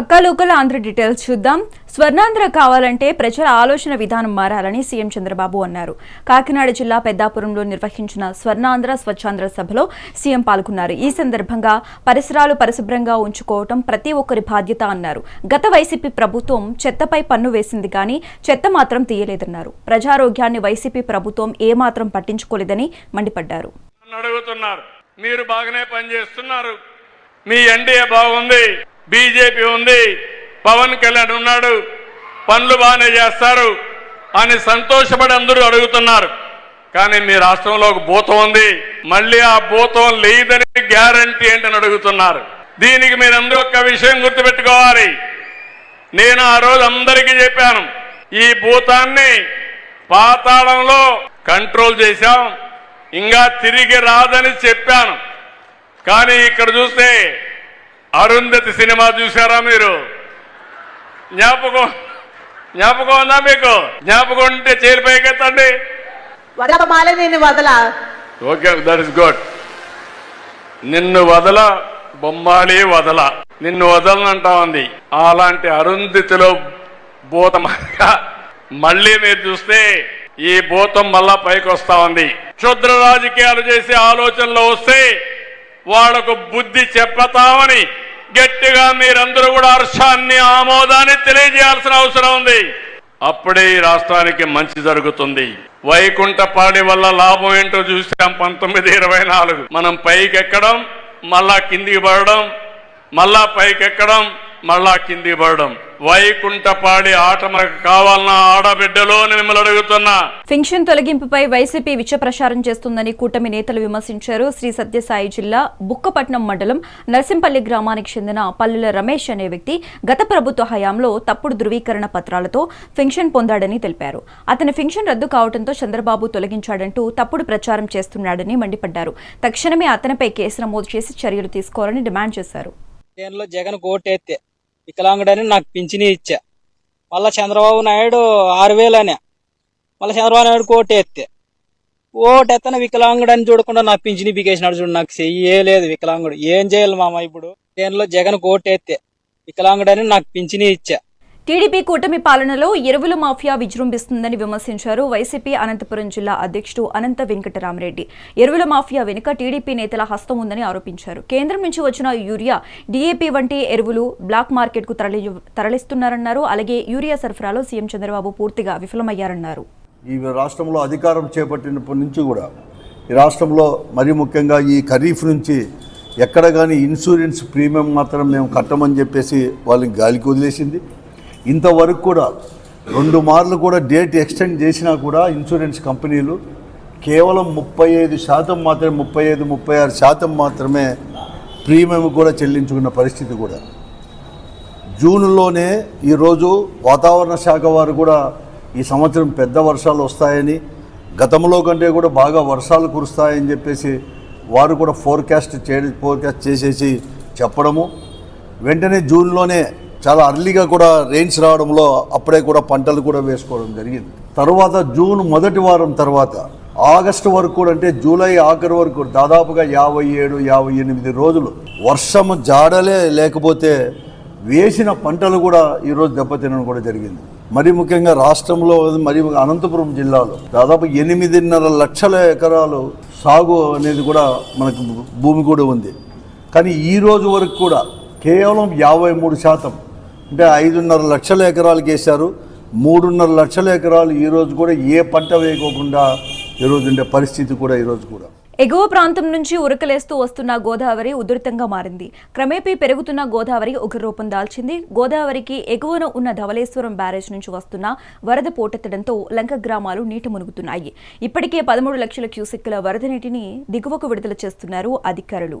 పక్కా local Andhra details చూద్దాం. స్వర్ణాంధ్ర కావాలంటే ప్రజల ఆలోచన విధానం మారాలని సీఎం చంద్రబాబు అన్నారు. కాకినాడ జిల్లా పెద్దాపురంలో నిర్వహించిన స్వర్ణాంధ్ర స్వచ్ఛాంధ్ర సభలో సీఎం పాల్గొన్నారు. ఈ సందర్భంగా పరిసరాలు పరిశుభ్రంగా ఉంచుకోవటం ప్రతి ఒక్కరి బాధ్యత అన్నారు. గత వైసీపీ ప్రభుత్వం చెత్తపై పన్ను వేసింది కానీ చెత్త మాత్రం తీయలేదన్నారు. ప్రజారోగ్యాన్ని వైసీపీ ప్రభుత్వం ఏమాత్రం పట్టించుకోలేదని మండిపడ్డారు. మీరు బాగానే పనిచేస్తున్నారు. మీ ఎన్డీఏ బాగుంది. బీజేపీ ఉంది. పవన్ కళ్యాణ్ ఉన్నాడు. పనులు బాగానే చేస్తారు. అని సంతోషపడి అందరూ అడుగుతున్నారు. కానీ మీ రాష్ట్రంలో ఒక భూతం ఉంది. మళ్ళీ ఆ భూతం లేదని గ్యారంటీ ఏంటని అడుగుతున్నారు. దీనికి మీరందరూ ఒక్క విషయం గుర్తుపెట్టుకోవాలి. నేను ఆ రోజు అందరికీ చెప్పాను. ఈ భూతాన్ని పాతాళంలో కంట్రోల్ చేశాం. ఇంకా తిరిగి రాదని చెప్పాను. కానీ ఇక్కడ చూస్తే అరుంధతి సినిమా చూసారా మీరు? జ్ఞాపకం జ్ఞాపకం ఉందా మీకు? జ్ఞాపకం ఉంటే చేరి పైకెత్తండి. వదలమాల నేను వదల. ఓకే దట్ ఇస్ గుడ్ నిన్ను వదల బొమ్మాలి వదల. నిన్ను వదలనంటా ఉంది. అలాంటి అరుంధతిలో భూతమగా మళ్ళీ మీరు చూస్తే ఈ భూతం మళ్ళా పైకి వస్తా ఉంది. క్షుద్ర రాజకీయాలు చేసే ఆలోచనలో వస్తే వాళ్ళకు బుద్ధి చెప్పతామని గట్టిగా మీరందరూ కూడా హర్షాన్ని ఆమోదాన్ని తెలియజేయాల్సిన అవసరం ఉంది. అప్పుడే ఈ రాష్ట్రానికి మంచి జరుగుతుంది. వైకుంఠపాడి వల్ల లాభం ఏంటో చూసాం పంతొమ్మిది ఇరవై నాలుగు. మనం పైకి ఎక్కడం మళ్ళా కిందికి పడడం మళ్ళా పైకి ఎక్కడం మళ్ళా కిందికి పడడం. వైకుంఠపాడి ఆట మనకు కావాలన్న ఆడబిడ్డలో మిమ్మల్ని అడుగుతున్నా. ఫింక్షన్ తొలగింపుపై వైసీపీ విష ప్రచారం చేస్తుందని కూటమి నేతలు విమర్శించారు. శ్రీ సత్యసాయి జిల్లా బుక్కపట్నం మండలం నర్సింపల్లి గ్రామానికి చెందిన పల్లెల రమేష్ అనే వ్యక్తి గత ప్రభుత్వ హయాంలో తప్పుడు ధృవీకరణ పత్రాలతో ఫింక్షన్ పొందాడని తెలిపారు. అతని ఫింక్షన్ రద్దు కావడంతో చంద్రబాబు తొలగించాడంటూ తప్పుడు ప్రచారం చేస్తున్నాడని మండిపడ్డారు. తక్షణమే అతనిపై కేసు నమోదు చేసి చర్యలు తీసుకోవాలని డిమాండ్ చేశారు. జగన్ కోటెత్తే వికలాంగుడని నాకు పింఛని ఇచ్చా. మళ్ళా చంద్రబాబు నాయుడు ఆరు వేలనే మళ్ళీ చంద్రబాబు నాయుడు కోట ఎత్తే. ఓటు ఎత్తన వికలాంగుడని చూడకుండా నాకు పింఛని పీకేసినాడు చూడు నాకు చెయ్యలేదు వికలాంగుడు. ఏం చేయాలి మామ ఇప్పుడు? దేనిలో? జగన్ ఎత్తే. వికలాంగుడని నాకు పింఛని ఇచ్చా. టీడీపీ కూటమి పాలనలో ఎరువుల మాఫియా విజృంభిస్తుందని విమర్శించారు వైసీపీ అనంతపురం జిల్లా అధ్యక్షుడు అనంత వెంకటరామరెడ్డి. ఎరువుల మాఫియా వెనుక టీడీపీ నేతల హస్తం ఉందని ఆరోపించారు. కేంద్రం నుంచి వచ్చిన యూరియా డీఏపీ వంటి ఎరువులు బ్లాక్ మార్కెట్కు తరలి తరలిస్తున్నారన్నారు. అలాగే యూరియా సరఫరాలో సీఎం చంద్రబాబు పూర్తిగా విఫలమయ్యారన్నారు. ఈ రాష్ట్రంలో అధికారం చేపట్టినప్పటి నుంచి కూడా ఈ రాష్ట్రంలో మరీ ముఖ్యంగా ఈ ఖరీఫ్ నుంచి ఎక్కడ కానీ ఇన్సూరెన్స్ ప్రీమియం మాత్రం మేము కట్టమని చెప్పేసి వాళ్ళని గాలికి వదిలేసింది. ఇంతవరకు కూడా రెండు మార్లు కూడా డేట్ ఎక్స్టెండ్ చేసినా కూడా ఇన్సూరెన్స్ కంపెనీలు కేవలం ముప్పై ఐదు శాతం మాత్రమే ముప్పై ఐదు ముప్పై ఆరు శాతం మాత్రమే ప్రీమియం కూడా చెల్లించుకున్న పరిస్థితి కూడా. జూన్లోనే ఈరోజు వాతావరణ శాఖ వారు కూడా ఈ సంవత్సరం పెద్ద వర్షాలు వస్తాయని గతంలో కంటే కూడా బాగా వర్షాలు కురుస్తాయని చెప్పేసి వారు కూడా ఫోర్కాస్ట్ చే ఫోర్కాస్ట్ చేసేసి చెప్పడము. వెంటనే జూన్లోనే చాలా అర్లీగా కూడా రెయిన్స్ రావడంలో అప్పుడే కూడా పంటలు కూడా వేసుకోవడం జరిగింది. తర్వాత జూన్ మొదటి వారం తర్వాత ఆగస్టు వరకు కూడా అంటే జూలై ఆఖరి వరకు దాదాపుగా యాభై ఏడు యాభై ఎనిమిది రోజులు వర్షం జాడలే లేకపోతే వేసిన పంటలు కూడా ఈరోజు దెబ్బతినడం కూడా జరిగింది. మరి ముఖ్యంగా రాష్ట్రంలో మరి అనంతపురం జిల్లాలో దాదాపు ఎనిమిదిన్నర లక్షల ఎకరాలు సాగు అనేది కూడా మనకు భూమి కూడా ఉంది. కానీ ఈ రోజు వరకు కూడా కేవలం యాభై మూడు శాతం అంటే ఐదున్నర లక్షల ఎకరాలు వేశారు మూడున్నర లక్షల ఎకరాలు ఈరోజు కూడా ఏ పంట వేయకోకుండా ఈరోజు ఉండే పరిస్థితి కూడా ఈరోజు కూడా. ఎగువ ప్రాంతం నుంచి ఉరకలేస్తూ వస్తున్న గోదావరి ఉధృతంగా మారింది. క్రమేపీ పెరుగుతున్న గోదావరి ఉగ్రరూపం దాల్చింది. గోదావరికి ఎగువన ఉన్న ధవళేశ్వరం బ్యారేజ్ నుంచి వస్తున్న వరద పోటెత్తడంతో లంక గ్రామాలు నీటి మునుగుతున్నాయి. ఇప్పటికే పదమూడు లక్షల క్యూసెక్కుల వరద నీటిని దిగువకు విడుదల చేస్తున్నారు అధికారులు.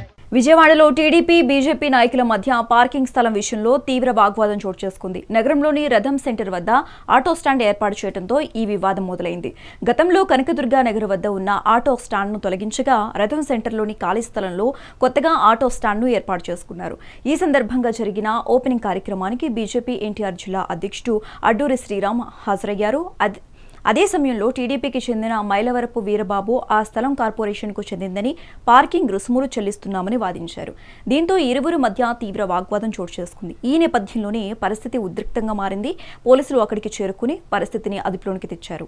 విజయవాడలో టీడీపీ బీజేపీ నాయకుల మధ్య పార్కింగ్ స్థలం విషయంలో తీవ్ర వాగ్వాదం చోటు చేసుకుంది. నగరంలోని రథం సెంటర్ వద్ద ఆటో స్టాండ్ ఏర్పాటు చేయడంతో ఈ వివాదం మొదలైంది. గతంలో కనకదుర్గా నగర్ వద్ద ఉన్న ఆటో స్టాండ్ను తొలగించగా రథం సెంటర్లోని ఖాళీ స్థలంలో కొత్తగా ఆటో స్టాండ్ను ఏర్పాటు చేసుకున్నారు. ఈ సందర్భంగా జరిగిన ఓపెనింగ్ కార్యక్రమానికి బీజేపీ ఎన్టీఆర్ జిల్లా అధ్యక్షుడు అడ్డూరి శ్రీరామ్ హాజరయ్యారు. అదే సమయంలో టీడీపీకి చెందిన మైలవరపు వీరబాబు ఆ స్థలం కార్పొరేషన్కు చెందిందని పార్కింగ్ రుసుములు చెల్లిస్తున్నామని వాదించారు. దీంతో ఇరువురు మధ్య తీవ్ర వాగ్వాదం చోటు చేసుకుంది. ఈ నేపథ్యంలోనే పరిస్థితి ఉద్రిక్తంగా మారింది. పోలీసులు అక్కడికి చేరుకుని పరిస్థితిని అదుపులోనికి తెచ్చారు.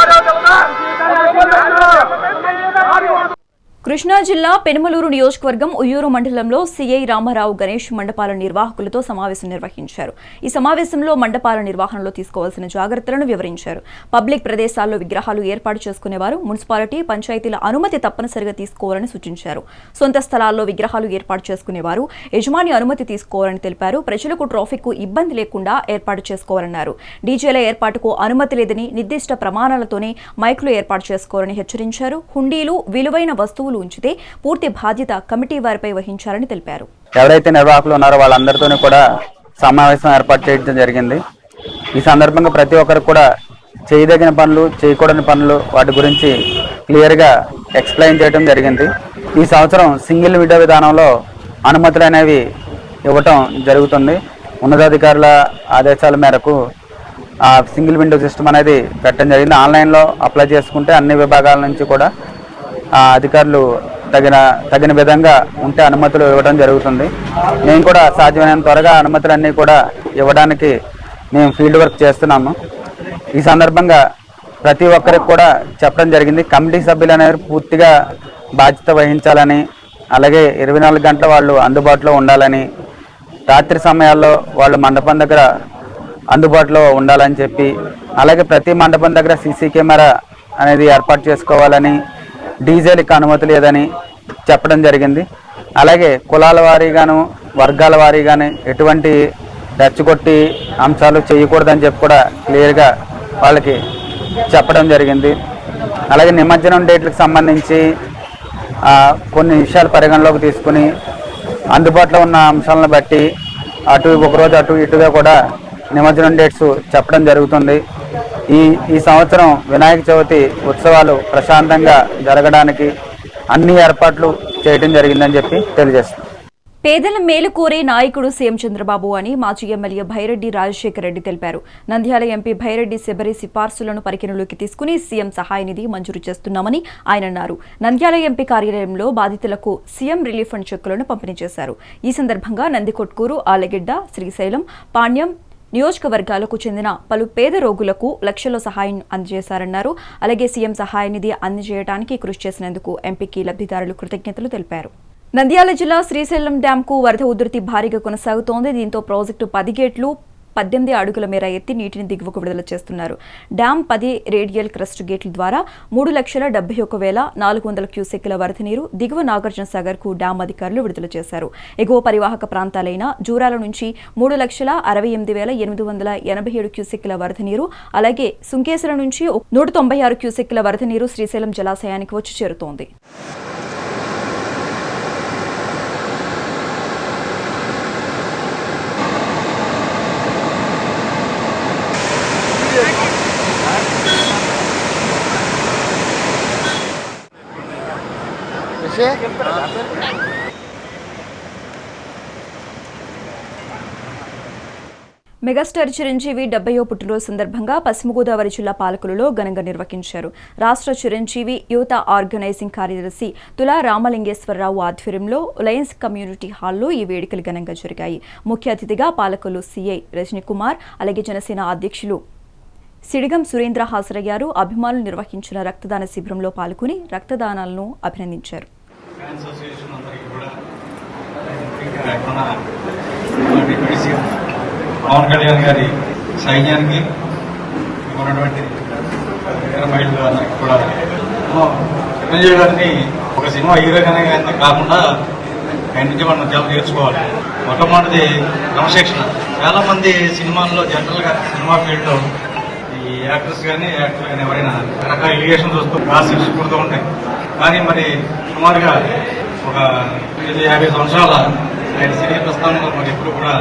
కృష్ణా జిల్లా పెనుమలూరు నియోజకవర్గం ఉయ్యూరు మండలంలో సిఐ రామారావు గణేష్ మండపాల నిర్వాహకులతో సమావేశం నిర్వహించారు. ఈ సమావేశంలో మండపాల నిర్వహణలో తీసుకోవాల్సిన జాగ్రత్తలను వివరించారు. పబ్లిక్ ప్రదేశాల్లో విగ్రహాలు ఏర్పాటు చేసుకునేవారు మున్సిపాలిటీ పంచాయతీల అనుమతి తప్పనిసరిగా తీసుకోవాలని సూచించారు. సొంత స్థలాల్లో విగ్రహాలు ఏర్పాటు చేసుకునేవారు యజమాని అనుమతి తీసుకోవాలని తెలిపారు ప్రజలకు ట్రాఫిక్కు ఇబ్బంది లేకుండా ఏర్పాటు చేసుకోవాలన్నారు. డీజేల ఏర్పాటుకు అనుమతి లేదని నిర్దిష్ట ప్రమాణాలతోనే మైకులు ఏర్పాటు చేసుకోవాలని హెచ్చరించారు. హుండీలు విలువైన వస్తువులు ఉంచితే పూర్తి బాధ్యత కమిటీ వారిపై వహించాలని తెలిపారు. ఎవరైతే నిర్వాహకులు ఉన్నారో వాళ్ళందరితోనూ కూడా సమావేశం ఏర్పాటు చేయడం జరిగింది. ఈ సందర్భంగా ప్రతి ఒక్కరు కూడా చేయదగిన పనులు చేయకూడని పనులు వాటి గురించి క్లియర్గా ఎక్స్ప్లెయిన్ చేయడం జరిగింది. ఈ సంవత్సరం సింగిల్ విండో విధానంలో అనుమతులు అనేవి ఇవ్వటం జరుగుతుంది. ఉన్నతాధికారుల ఆదేశాల మేరకు ఆ సింగిల్ విండో సిస్టమ్ అనేది పెట్టడం జరిగింది. ఆన్లైన్లో అప్లై చేసుకుంటే అన్ని విభాగాల నుంచి కూడా అధికారులు తగిన తగిన విధంగా ఉంటే అనుమతులు ఇవ్వడం జరుగుతుంది. మేము కూడా సాధ్యమైనంత త్వరగా అనుమతులన్నీ కూడా ఇవ్వడానికి మేము ఫీల్డ్ వర్క్ చేస్తున్నాము. ఈ సందర్భంగా ప్రతి ఒక్కరికి కూడా చెప్పడం జరిగింది. కమిటీ సభ్యులు అనేది పూర్తిగా బాధ్యత వహించాలని అలాగే ఇరవై నాలుగు గంటల వాళ్ళు అందుబాటులో ఉండాలని రాత్రి సమయాల్లో వాళ్ళు మండపం దగ్గర అందుబాటులో ఉండాలని చెప్పి అలాగే ప్రతి మండపం దగ్గర సీసీ కెమెరా అనేది ఏర్పాటు చేసుకోవాలని డీజిల్కి అనుమతి లేదని చెప్పడం జరిగింది. అలాగే కులాల వారీగాను వర్గాల వారీగాను ఎటువంటి రెచ్చగొట్టి అంశాలు చేయకూడదని చెప్పి కూడా క్లియర్గా వాళ్ళకి చెప్పడం జరిగింది. అలాగే నిమజ్జనం డేట్లకు సంబంధించి కొన్ని విషయాలు పరిగణలోకి తీసుకుని అందుబాటులో ఉన్న అంశాలను బట్టి అటు ఒకరోజు అటు ఇటుగా కూడా నిమజ్జనం డేట్స్ చెప్పడం జరుగుతుంది. ఈ ఈ సంవత్సరం వినాయక చవితి ఉత్సవాలు ప్రశాంతంగా జరగడానికి అన్ని ఏర్పాట్లు చేయడం జరిగిందని చెప్పి తెలియజేస్తున్నాం. పేదల మేలు కోరే నాయకుడు సీఎం చంద్రబాబు అని మాజీ ఎమ్మెల్యే భైరెడ్డి రాజశేఖర రెడ్డి తెలిపారు. నంద్యాల ఎంపీ భైరెడ్డి శబరి సిఫార్సులను పరిగణలోకి తీసుకుని సీఎం సహాయ నిధి మంజూరు చేస్తున్నామని ఆయన అన్నారు. నంద్యాల ఎంపీ కార్యాలయంలో బాధితులకు సీఎం రిలీఫ్ ఫండ్ చెక్కులను పంపిణీ చేశారు. ఈ సందర్భంగా నందికొట్కూరు ఆలగిడ్డ శ్రీశైలం పాణ్యం నియోజకవర్గాలకు చెందిన పలు పేద రోగులకు లక్షల సహాయం అందజేశారన్నారు. అలాగే సీఎం సహాయ నిధి అందజేయడానికి కృషి చేసినందుకు ఎంపీకి లబ్ధిదారులు కృతజ్ఞతలు తెలిపారు. నంద్యాల జిల్లా శ్రీశైలం డ్యాంకు వరద ఉధృతి భారీగా కొనసాగుతోంది. దీంతో ప్రాజెక్టు పది గేట్లు పద్దెనిమిది అడుగుల మేర ఎత్తి నీటిని దిగువకు విడుదల చేస్తున్నారు. డ్యాం పది రేడియల్ క్రస్ట్ గేట్ల ద్వారా మూడు లక్షల డెబ్బై ఒక వేల నాలుగు వందల క్యూసెక్ల వరద నీరు దిగువ నాగార్జున సాగర్కు డ్యాం అధికారులు విడుదల చేశారు. ఎగువ పరివాహక ప్రాంతాలైన జూరాల నుంచి మూడు లక్షల అరవై ఎనిమిది వేల ఎనిమిది వందల ఎనభై ఏడు క్యూసెక్ల వరద నీరు అలాగే సుంకేశ్వరం నుంచి నూట తొంభై ఆరు క్యూసెక్ల వరద నీరు శ్రీశైలం జలాశయానికి వచ్చి చేరుతోంది. మెగాస్టార్ చిరంజీవి డెబ్బయో పుట్టినరోజు సందర్భంగా పశ్చిమ గోదావరి జిల్లా పాలకులలో ఘనంగా నిర్వహించారు. రాష్ట్ర చిరంజీవి యువత ఆర్గనైజింగ్ కార్యదర్శి తులా రామలింగేశ్వరరావు ఆధ్వర్యంలో లయన్స్ కమ్యూనిటీ హాల్లో ఈ వేడుకలు ఘనంగా జరిగాయి. ముఖ్య అతిథిగా పాలకులు సిఐ రజనీకుమార్ అలాగే జనసేన అధ్యక్షులు సిడిగం సురేంద్ర హాజరయ్యారు. అభిమానులు నిర్వహించిన రక్తదాన శిబిరంలో పాల్గొని రక్తదానాలను అభినందించారు. ఫ్యాన్స్ అసోసియేషన్ అందరికీ కూడా మన డిప్యూటీ సీఎం పవన్ కళ్యాణ్ గారి సైన్యానికి ఉన్నటువంటి మహిళలు అందరికీ కూడా చిరంజీవి గారిని ఒక సినిమా హీరోగానే కాకుండా ఆయన నుంచి మనం చాలా నేర్చుకోవాలి. మొట్టమొదటిది క్రమశిక్షణ. చాలా మంది సినిమాల్లో జనరల్గా సినిమా ఫీల్డ్లో ఈ యాక్టర్స్ కానీ యాక్టర్ కానీ ఎవరైనా రకరకాల ఇరిగేషన్ చూస్తూ గాసిప్స్ పుడుతూ ఉంటాయి. కానీ మరి సుమారుగా ఒక ఐదు యాభై సంవత్సరాల ఆయన సినీ ప్రస్థానంలో మరి ఎప్పుడు కూడా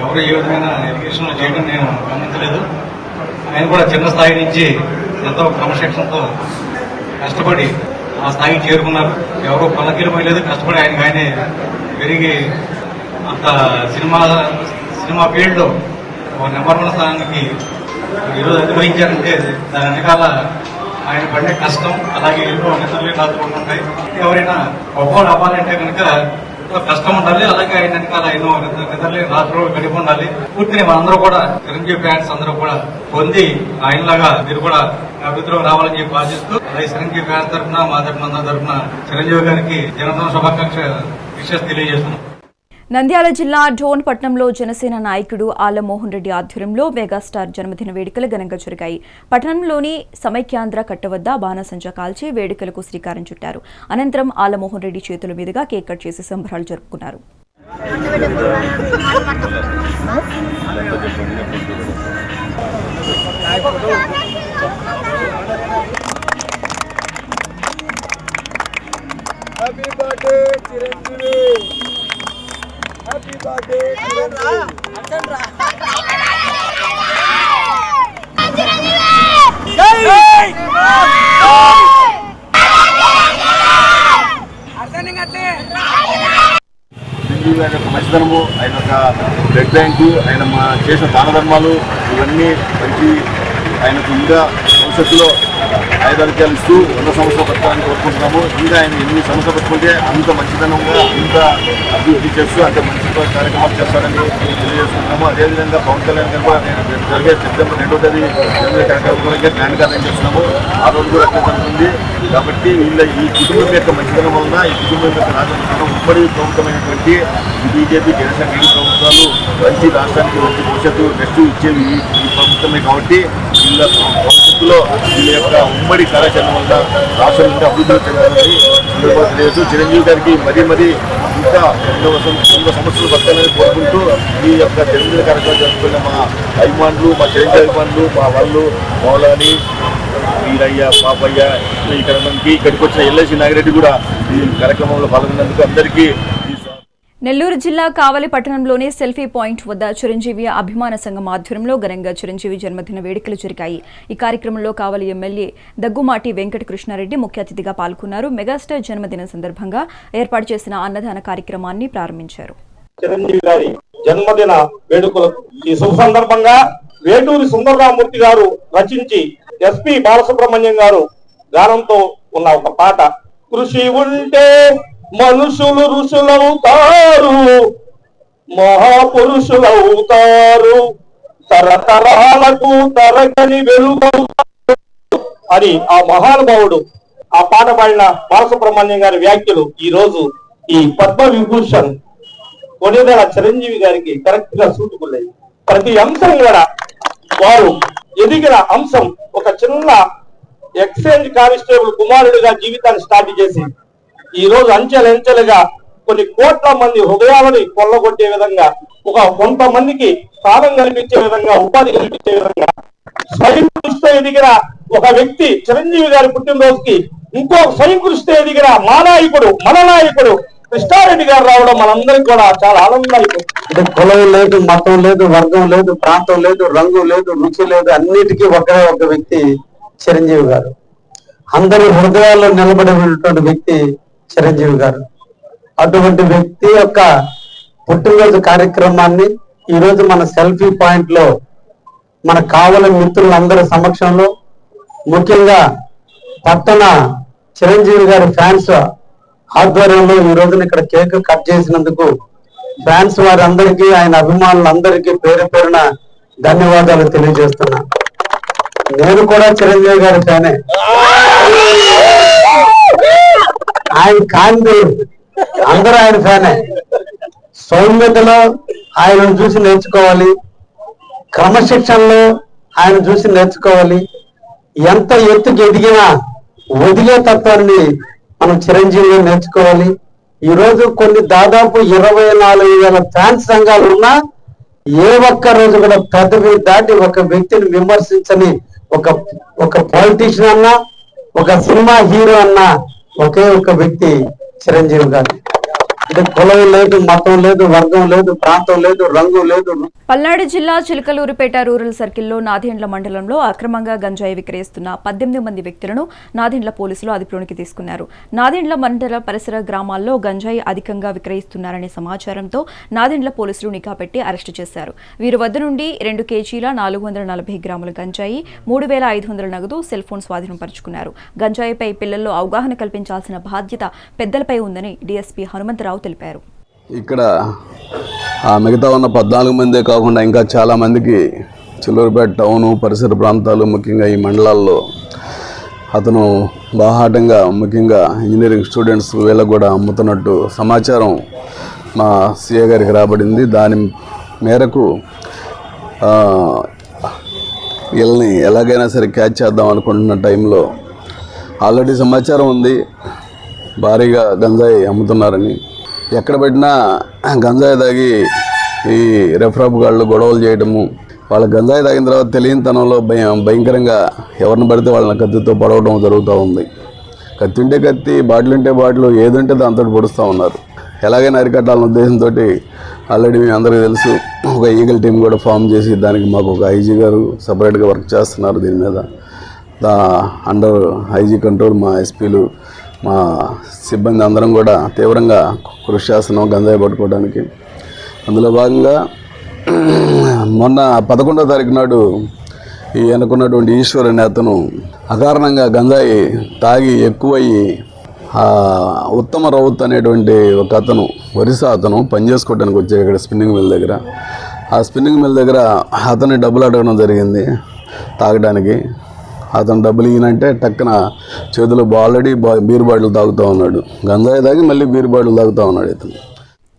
ఎవరు ఏ విధమైన ఇరిగేషన్ చేయడం నేను గమనించలేదు. ఆయన కూడా చిన్న స్థాయి నుంచి ఎంతో క్రమశిక్షణతో కష్టపడి ఆ స్థాయికి చేరుకున్నారు. ఎవరో పల్లకీలు కష్టపడి ఆయనకి ఆయనే పెరిగి అంత సినిమా సినిమా ఫీల్డ్ ఒక నెంబర్ వన్ స్థానానికి ఈరోజు అధిరోహించారంటే దాని వెనకాల ఆయన పడే కష్టం అలాగే ఎన్నో నిద్రలే రాత్రులు ఉంటాయి. ఎవరైనా గొప్పలు అవ్వాలంటే కనుక కష్టం ఉండాలి అలాగే ఆయన వెనకాల ఎన్నో నిద్ర- రాత్రులు కలిగి ఉండాలి. పూర్తిని మనందరూ కూడా చిరంజీవి ఫ్యాన్స్ అందరూ కూడా పొంది ఆయనలాగా మీరు కూడా అభివృద్ధిలో రావాలని చెప్పి ఆశిస్తూ అలాగే చిరంజీవి ఫ్యాన్స్ తరఫున మా తరఫున అందరి తరఫున చిరంజీవి గారికి జనతా శుభాకాంక్ష విషయాలు తెలియజేస్తున్నాం. నంద్యాల జిల్లా డోన్ పట్నంలో జనసేన నాయకుడు ఆలమోహన్ రెడ్డి ఆధ్వర్యంలో మెగాస్టార్ జన్మదిన వేడుకలు ఘనంగా జరిగాయి. పట్టణంలోని సమైక్యాంధ్ర కట్ట వద్ద బాణసంచా కాల్చి వేడుకలకు శ్రీకారం చుట్టారు. అనంతరం ఆలమోహన్ రెడ్డి చేతుల మీదుగా కేక్ కట్ చేసి సంబరాలు జరుపుకున్నారు. చిరంజీవి హ్యాపీ బర్త్డే ఆయన యొక్క మంచితనము ఆయన యొక్క బ్లడ్ బ్యాంకు ఆయన మా చేసిన దాన ధర్మాలు ఇవన్నీ మంచి ఆయనకు ఇంకా భవిష్యత్తులో ఆయుధాలు ఇస్తూ వంద సంవత్సరాలు బతకాలని కోరుకుంటున్నాము. ఇంకా ఆయన ఎన్ని సంవత్సరాలు బతుకుంటే అంత మంచితనంగా అంత అభివృద్ధి చేస్తూ అంత మంచి కార్యక్రమాలు చేస్తారని తెలియజేసుకుంటున్నాము. అదేవిధంగా పవన్ కళ్యాణ్ గారు నేను జరిగే సెప్టెంబర్ రెండో తేదీ జరిగే కార్యక్రమానికి గ్రాండ్ కార్యం చేస్తున్నాము. ఆ రోజు కూడా అట్లే జరుగుతుంది. కాబట్టి వీళ్ళ ఈ కుటుంబం యొక్క మంచితనం వలన ఈ కుటుంబం యొక్క రాజకీయ ఉమ్మడి ప్రభుత్వమైనటువంటి బీజేపీ జనసేన ప్రభుత్వాలు మంచి రాష్ట్రానికి మంచి భవిష్యత్తు నెక్స్ట్ ఇచ్చేవి ఈ ప్రభుత్వమే కాబట్టి వీళ్ళ భవిష్యత్తులో వీళ్ళ యొక్క ఉమ్మడి కార్యాచరణ వల్ల రాష్ట్రం ఇంకా అభివృద్ధి చెందాలని సందర్భంగా చిరంజీవి గారికి మరీ మరీ ఇంకా ఎన్నో ఎన్నో సంవత్సరాలు బతకాలని కోరుకుంటూ ఈ యొక్క చిరంజీవి కార్యక్రమం జరుపుకున్న మా అభిమానులు మా చిరంజీవి అభిమానులు మా వాళ్ళు మౌలాని వీరయ్య పాపయ్య ఈ కార్యక్రమానికి ఇక్కడికి వచ్చిన ఎల్ఐసి నాగిరెడ్డి కూడా ఈ కార్యక్రమంలో పాల్గొన్నందుకు అందరికీ నెల్లూరు జిల్లా కావలి పట్టణంలోని సెల్ఫీ పాయింట్ వద్ద చిరంజీవి అభిమాన సంఘం ఆధ్వర్యంలో ఘనంగా చిరంజీవి జన్మదిన వేడుకలు జరిగాయి. ఈ కార్యక్రమంలో కావలి ఎమ్మెల్యే దగ్గుమాటి వెంకటకృష్ణారెడ్డి ముఖ్య అతిథిగా పాల్గొన్నారు. మెగాస్టార్ జన్మదిన సందర్భంగా ఏర్పాటు చేసిన అన్నదాన కార్యక్రమాన్ని ప్రారంభించారు. చిరంజీవి గారి జన్మదిన వేడుకలకు ఈ శుభ సందర్భంగా వేటూరి సుందరరామూర్తి గారు రచించి ఎస్పి బాలసుబ్రహ్మణ్యం గారు గానంతో ఉన్న ఒక పాట. కృషి ఉంటే మనుషులు ఋషులవుతారు మహాపురుషులవుతారు తరతరాలకు తరగని వెలుగవుతారు అని ఆ మహానుభావుడు ఆ పాట పాడిన బాలసుబ్రహ్మణ్యం గారి వ్యాఖ్యలు ఈ రోజు ఈ పద్మ విభూషణ్ కొనిదల చిరంజీవి గారికి కరెక్ట్గా సూటుకున్నాయి. ప్రతి అంశం కూడా వారు ఎదిగిన అంశం ఒక చిన్న ఎక్స్చేంజ్ కానిస్టేబుల్ కుమారుడిగా జీవితాన్ని స్టార్ట్ చేసి ఈ రోజు అంచెలంచెలుగా కొన్ని కోట్ల మంది హృదయాలని కొల్లగొట్టే విధంగా ఒక కొంతమందికి స్థానం కల్పించే విధంగా ఉపాధి కల్పించే విధంగా స్వయం కృషితో ఎదిగిన ఒక వ్యక్తి చిరంజీవి గారి పుట్టినరోజుకి ఇంకో స్వయం కృషితో ఎదిగిన మా నాయకుడు మన నాయకుడు కృష్ణారెడ్డి గారు రావడం మనందరికి కూడా చాలా ఆనందం అంటే కులం లేదు మతం లేదు వర్గం లేదు ప్రాంతం లేదు రంగు లేదు రుచి లేదు అన్నిటికీ ఒకే ఒక వ్యక్తి చిరంజీవి గారు. అందరి హృదయాల్లో నిలబడినటువంటి వ్యక్తి చిరంజీవి గారు. అటువంటి వ్యక్తి యొక్క పుట్టినరోజు కార్యక్రమాన్ని ఈ రోజు మన సెల్ఫీ పాయింట్లో మన కావలి మిత్రులందరి సమక్షంలో ముఖ్యంగా పట్టణ చిరంజీవి గారి ఫ్యాన్స్ ఆధ్వర్యంలో ఈ రోజున ఇక్కడ కేక్ కట్ చేసినందుకు ఫ్యాన్స్ వారందరికీ ఆయన అభిమానులందరికీ పేరు పేరున ధన్యవాదాలు తెలియజేస్తున్నా. నేను కూడా చిరంజీవి గారి ఫ్యానే. ఆయన కాంతి అందరూ ఆయన ఫ్యానే. సౌమ్యతలో ఆయనను చూసి నేర్చుకోవాలి. క్రమశిక్షణలో ఆయన చూసి నేర్చుకోవాలి. ఎంత ఎత్తుకు ఎదిగినా వదిలే తత్వాన్ని మనం చిరంజీవి నేర్చుకోవాలి. ఈరోజు కొన్ని దాదాపు ఇరవై నాలుగు వేల ఫ్యాన్స్ సంఘాలు ఉన్నా ఏ ఒక్క రోజు కూడా పెద్దవి దాటి ఒక వ్యక్తిని విమర్శించని ఒక ఒక పొలిటీషియన్ అన్నా ఒక సినిమా హీరో అన్నా ఒకే ఒక వ్యక్తి చిరంజీవి గారు అంటే కులం లేదు మతం లేదు వర్గం లేదు ప్రాంతం లేదు రంగు లేదు. పల్నాడు జిల్లా చిలకలూరుపేట రూరల్ సర్కిల్లో నాదేండ్ల మండలంలో అక్రమంగా గంజాయి విక్రయిస్తున్న పద్దెనిమిది మంది వ్యక్తులను నాదెండ్ల పోలీసులు అదుపులోనికి తీసుకున్నారు. నాదెండ్ల మండల పరిసర గ్రామాల్లో గంజాయి అధికంగా విక్రయిస్తున్నారనే సమాచారంతో నాదెండ్ల పోలీసులు నిఘా పెట్టి అరెస్టు చేశారు. వీరి వద్ద నుండి రెండు కేజీల నాలుగు వందల నలభై గ్రాముల గంజాయి మూడు వేల ఐదు వందల నగదు సెల్ ఫోన్ స్వాధీనం పరుచుకున్నారు. గంజాయిపై పిల్లల్లో అవగాహన కల్పించాల్సిన బాధ్యత పెద్దలపై ఉందని డీఎస్పీ హనుమంతరావు తెలిపారు. ఇక్కడ ఆ మిగతా ఉన్న పద్నాలుగు మందే కాకుండా ఇంకా చాలామందికి చిల్లూరుపేట టౌను పరిసర ప్రాంతాలు ముఖ్యంగా ఈ మండలాల్లో అతను బాహాటంగా ముఖ్యంగా ఇంజనీరింగ్ స్టూడెంట్స్ వీళ్ళకు కూడా అమ్ముతున్నట్టు సమాచారం మా సీఏ గారికి రాబడింది. దాని మేరకు వీళ్ళని ఎలాగైనా సరే క్యాచ్ చేద్దాం అనుకుంటున్న టైంలో ఆల్రెడీ సమాచారం ఉంది. భారీగా గంజాయి అమ్ముతున్నారని ఎక్కడ పెట్టినా గంజాయి తాగి ఈ రెఫ్రాబ్ గాళ్ళు గొడవలు చేయడము వాళ్ళ గంజాయి తాగిన తర్వాత తెలియని తనంలో భయం భయంకరంగా ఎవరిని పడితే వాళ్ళని కత్తితో పడవడం జరుగుతూ ఉంది. కత్తి ఉంటే కత్తి బాటిల్ ఉంటే బాటిల్ ఏదుంటే దాంతో పొడుస్తూ ఉన్నారు. ఎలాగైనా అరికట్టాలన్న ఉద్దేశంతో ఆల్రెడీ మేము అందరికీ తెలుసు ఒక ఈగల్ టీం కూడా ఫామ్ చేసి దానికి మాకు ఒక ఐజీ గారు సపరేట్గా వర్క్ చేస్తున్నారు దీని మీద. దా అండర్ ఐజీ కంట్రోల్ మా ఎస్పీలు మా సిబ్బంది అందరం కూడా తీవ్రంగా కృషి చేస్తున్నాం గంజాయి పట్టుకోవడానికి. అందులో భాగంగా మొన్న పదకొండో తారీఖు నాడు ఈ అనుకున్నటువంటి ఈశ్వర్ అనే అతను అకారణంగా గంజాయి తాగి ఎక్కువయ్యి ఆ ఉత్తమ రౌత్ అనేటువంటి ఒక అతను ఒరిస్సా అతను పనిచేసుకోవడానికి వచ్చాడు ఇక్కడ స్పిన్నింగ్ మిల్ దగ్గర. ఆ స్పిన్నింగ్ మిల్ దగ్గర అతన్ని డబ్బులు అడగడం జరిగింది తాగడానికి. అతను డబ్బులు ఇయ్యనంటే టక్కున చేతిలో ఆల్రెడీ బీర్ బాటిల్ తాగుతూ ఉన్నాడు. గంజాయి తాగి మళ్ళీ బీర్ బాటిల్ తాగుతూ ఉన్నాడు ఇతను.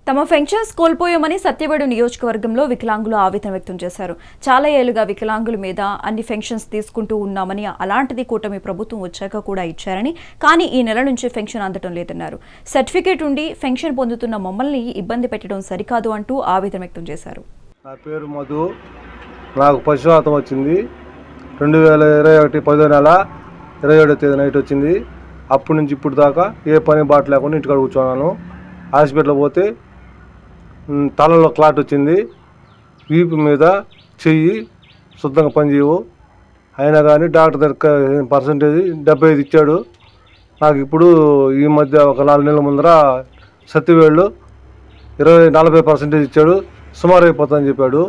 తమ పెన్షన్స్ కోల్పోయామని సత్యవేడు నియోజకవర్గంలో వికలాంగులు ఆవేదన వ్యక్తం చేశారు. చాలా ఏళ్ళుగా వికలాంగుల మీద అన్ని పెన్షన్స్ తీసుకుంటూ ఉన్నామని అలాంటిది కూటమి ప్రభుత్వం వచ్చాక కూడా ఇచ్చారని కానీ ఈ నెల నుంచి పెన్షన్ అందటం లేదన్నారు. సర్టిఫికేట్ ఉండి పెన్షన్ పొందుతున్న మమ్మల్ని ఇబ్బంది పెట్టడం సరికాదు అంటూ ఆవేదన వ్యక్తం చేశారు. నా పేరు మధు. నాకు పశువాతం వచ్చింది. రెండు వేల ఇరవై ఒకటి పదో నెల ఇరవై ఏడో తేదీ నైట్ వచ్చింది. అప్పటి నుంచి ఇప్పుడు దాకా ఏ పని బాట లేకుండా ఇంటికాడ కూర్చున్నాను. హాస్పిటల్ పోతే తలలో క్లాట్ వచ్చింది. వీపు మీద చెయ్యి శుద్ధంగా పనిచేయవు. అయినా కానీ డాక్టర్ దగ్గర పర్సంటేజ్ డెబ్బై ఐదు ఇచ్చాడు. నాకు ఇప్పుడు ఈ మధ్య ఒక నాలుగు నెలల ముందర సత్యవేళ్ళు ఇరవై నలభై పర్సెంటేజ్ ఇచ్చాడు. సుమారు అయిపోతుందని చెప్పాడు.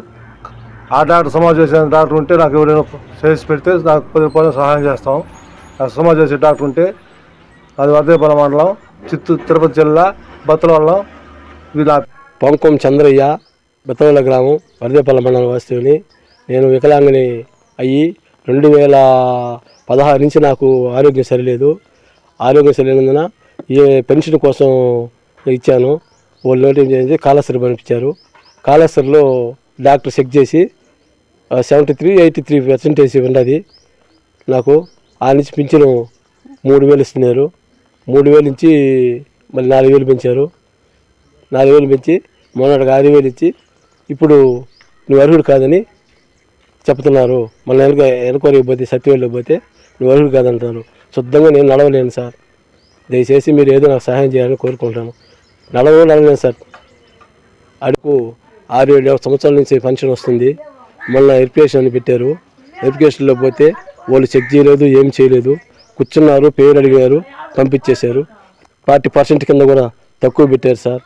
ఆ డాక్టర్ సమాజ్ చేసే డాక్టర్ ఉంటే నాకు ఎవరైనా చేసి పెడితే నాకు పది రూపాయలు సహాయం చేస్తాం. నాకు సమాజ్ చేసే డాక్టర్ ఉంటే అది వర్దేపల్లి మండలం చిత్తూరు తిరుపతి జిల్లా బత్తలవల్లం వీళ్ళ పంకం చంద్రయ్య బత్తవల్ల గ్రామం వరదేపల్లి మండలం వాస్తవుని నేను వికలాంగిని అయ్యి రెండు వేల పదహారు నుంచి నాకు ఆరోగ్యం సరిలేదు. ఆరోగ్యం సరిలేనందున ఏ పెన్షన్ కోసం ఇచ్చాను. వాళ్ళు నోటీస్ చేసి కాళేశ్వరం పంపించారు. కాళేశ్వరంలో డాక్టర్ చెక్ చేసి seventy three eighty three percentage ఉన్నది నాకు ఆ నుంచి పింఛను మూడు వేలు ఇస్తున్నారు. మూడు వేలు నుంచి మళ్ళీ నాలుగు వేలు పెంచారు. నాలుగు వేలు పెంచి మొన్నటికి ఆరు వేలు ఇచ్చి ఇప్పుడు నువ్వు అర్హుడు కాదని చెప్తున్నారు. మళ్ళీ వెనక వెనకోరికి పోతే సత్యవేళ్ళకి పోతే నువ్వు అర్హుడు కాదంటున్నారు. శుద్ధంగా నేను నడవలేను సార్. దయచేసి మీరు ఏదో నాకు సహాయం చేయాలని కోరుకుంటాను నడవ నడవలేను సార్. అడుగు ఆరు ఏడు సంవత్సరాల నుంచి ఫంక్షన్ వస్తుంది. మొన్న వెరిఫికేషన్ అని పెట్టారు. వెరిఫికేషన్లో పోతే వాళ్ళు చెక్ చేయలేదు ఏం చేయలేదు. కూర్చున్నారు పేరు అడిగారు పంపించేశారు. ఫార్టీ పర్సెంట్ కింద కూడా తక్కువ పెట్టారు సార్.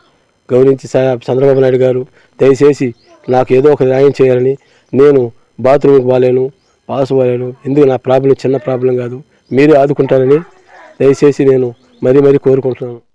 గౌరవించి చంద్రబాబు నాయుడు గారు దయచేసి నాకు ఏదో ఒక న్యాయం చేయాలని నేను బాత్రూమ్కి బాలేను పాస్ పోలేను. ఎందుకు నా ప్రాబ్లం చిన్న ప్రాబ్లం కాదు మీరే ఆదుకుంటారని దయచేసి నేను మరీ మరీ కోరుకుంటున్నాను.